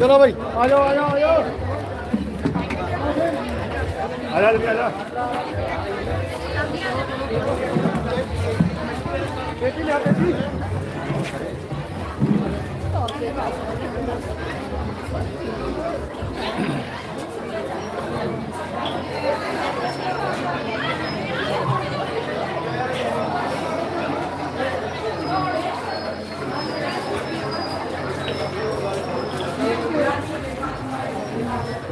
ਚਲੋ ਭਾਈ ਆ ਜਾਓ ਆ ਜਾਓ ਆ ਜਾਓ ਆ ਜਾ। ਆ ਜਾ ਬੇਟੀ ਲਿਆ ਬੇਟੀ ਆਪਣਾ ਇੱਕ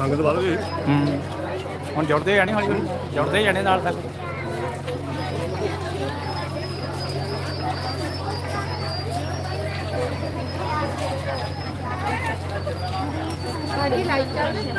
ਸੰਗਤ ਵੱਧ ਗਈ ਹੂੰ। ਹੁਣ ਜੁੜਦੇ ਜਾਣੇ ਹੌਲੀ ਹੌਲੀ। ਜੁੜਦੇ ਜਾਣੇ ਨਾਲ ਸਾਡੀ ਲਾਈਟ ਰਹੀ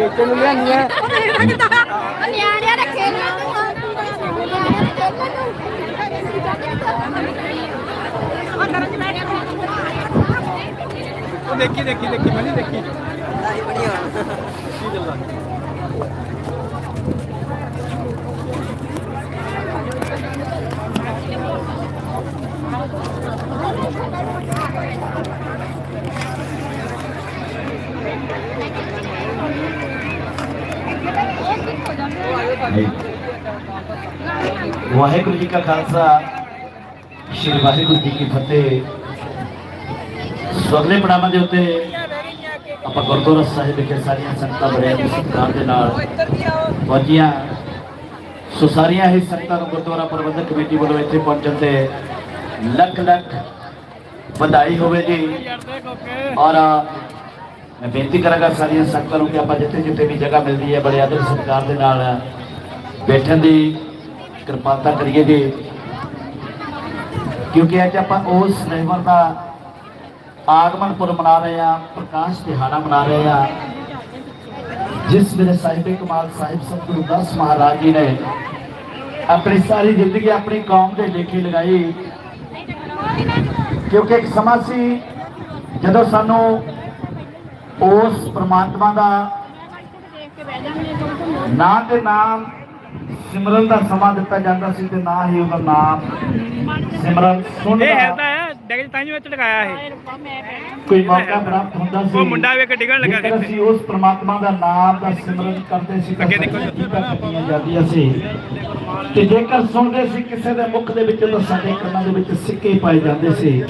ਵੇਚਣ ਨੂੰ ਲਿਆਂਦੀ ਆ ਨਿਆਣਿਆਂ ਨੇ ਖੇਡਣਾ ਨੂੰ ਨਿਆਣਿਆਂ ਨੇ ਖੇਡਣਾ ਨੂੰ ਅੰਦਰ ਚ ਬੈਠ ਉਹ ਦੇਖੀ ਦੇਖੀ ਦੇਖੀ ਮੈਂ ਵਾਹਿਗੁਰੂ ਜੀ ਕਾ ਖਾਲਸਾ, ਸ਼੍ਰੀ ਵਾਹਿਗੁਰੂ ਜੀ ਕੀ ਫਤਿਹ। ਸਵਗਲੇ ਪੜਾਵਾਂ ਦੇ ਉੱਤੇ ਆਪਾਂ ਗੁਰਦੁਆਰਾ ਸਾਹਿਬ ਵਿਖੇ ਸਾਰੀਆਂ ਸੰਗਤਾਂ ਬੜਿਆਂ ਦੀ ਸਤਿਕਾਰ ਦੇ ਨਾਲ। ਪਹੁੰਚੀਆਂ ਸੋ ਸਾਰੀਆਂ ਹੀ ਸੰਗਤਾਂ ਨੂੰ ਗੁਰਦੁਆਰਾ ਪ੍ਰਬੰਧਕ ਕਮੇਟੀ ਵੱਲੋਂ ਇੱਥੇ ਪਹੁੰਚਣ ਤੇ ਲੱਖ ਲੱਖ ਵਧਾਈ ਹੋਵੇ ਜੀ। ਔਰ ਮੈਂ ਬੇਨਤੀ ਕਰਾਂਗਾ ਸਾਰੀਆਂ ਸੰਗਤਾਂ ਨੂੰ ਕਿ ਆਪਾਂ ਜਿੱਥੇ ਜਿੱਥੇ ਵੀ ਜਗ੍ਹਾ ਮਿਲਦੀ ਹੈ, ਬੜੇ ਆਦਰ ਸਤਿਕਾਰ ਦੇ ਨਾਲ ਬੈਠਣ ਦੀ ਕਿਰਪਾਲਤਾ ਕਰੀਏ ਜੀ। ਕਿਉਂਕਿ ਅੱਜ ਆਪਾਂ ਉਸ ਰਹਿਮਰ ਦਾ ਆਗਮਨ ਪੁਰ ਮਨਾ ਰਹੇ ਆ ਪ੍ਰਕਾਸ਼ ਦਿਹਾੜਾ ਮਨਾ ਰਹੇ ਆ ਜਿਸ ਵੇਲੇ ਸਾਹਿਬੇ ਕਮਾਲ ਸਾਹਿਬ ਸਤਿਗੁਰੂ ਦਾਸ ਮਹਾਰਾਜ ਜੀ ਨੇ ਆਪਣੀ ਸਾਰੀ ਜ਼ਿੰਦਗੀ ਆਪਣੀ ਕੌਮ ਦੇ ਲੇਖੇ ਲਗਾਈ। ਕਿਉਂਕਿ ਇੱਕ ਸਮਾਂ ਸੀ ਜਦੋਂ ਸਾਨੂੰ ਉਸ ਪ੍ਰਮਾਤਮਾ ਦਾ ਨਾਂ ਦੇ ਨਾਮ ਸਿਮਰਨ ਦਾ ਸਮਾਂ ਦਿੱਤਾ ਜਾਂਦਾ ਸੀ ਤੇ ਨਾ ਹੀ ਉਹਦਾ ਨਾਮ ਸਿਮਰਨ ਇਹ ਸੁਣਦਾ ਹਿਲਦਾ ਹੈ ਡੈਗ ਤਾਂ ਵਿੱਚ ਲਗਾਇਆ ਇਹ। ਕੋਈ ਮੌਕਾ ਪ੍ਰਾਪਤ ਹੁੰਦਾ ਸੀ। ਉਹ ਮੁੰਡਾ ਵੇਖ ਡਿੱਗਣ ਲੱਗਾ ਕਿਤੇ। ਅਸੀਂ ਉਸ ਪ੍ਰਮਾਤਮਾ ਦਾ ਨਾਮ ਦਾ ਸਿਮਰਨ ਕਰਦੇ ਸੀ ਤਾਂ ਅੱਗੇ ਕੱਟੀਆਂ ਜਾਂਦੀਆਂ ਸੀ। ਤੇ ਜੇਕਰ ਸੁਣਦੇ ਸੀ ਕਿਸੇ ਦੇ ਮੁਖ ਦੇ ਵਿੱਚ ਤਾਂ ਸਾਡੇ ਕੰਨਾਂ ਦੇ ਵਿੱਚ ਸਿੱਕੇ ਪਾਏ ਜਾਂਦੇ ਸੀ।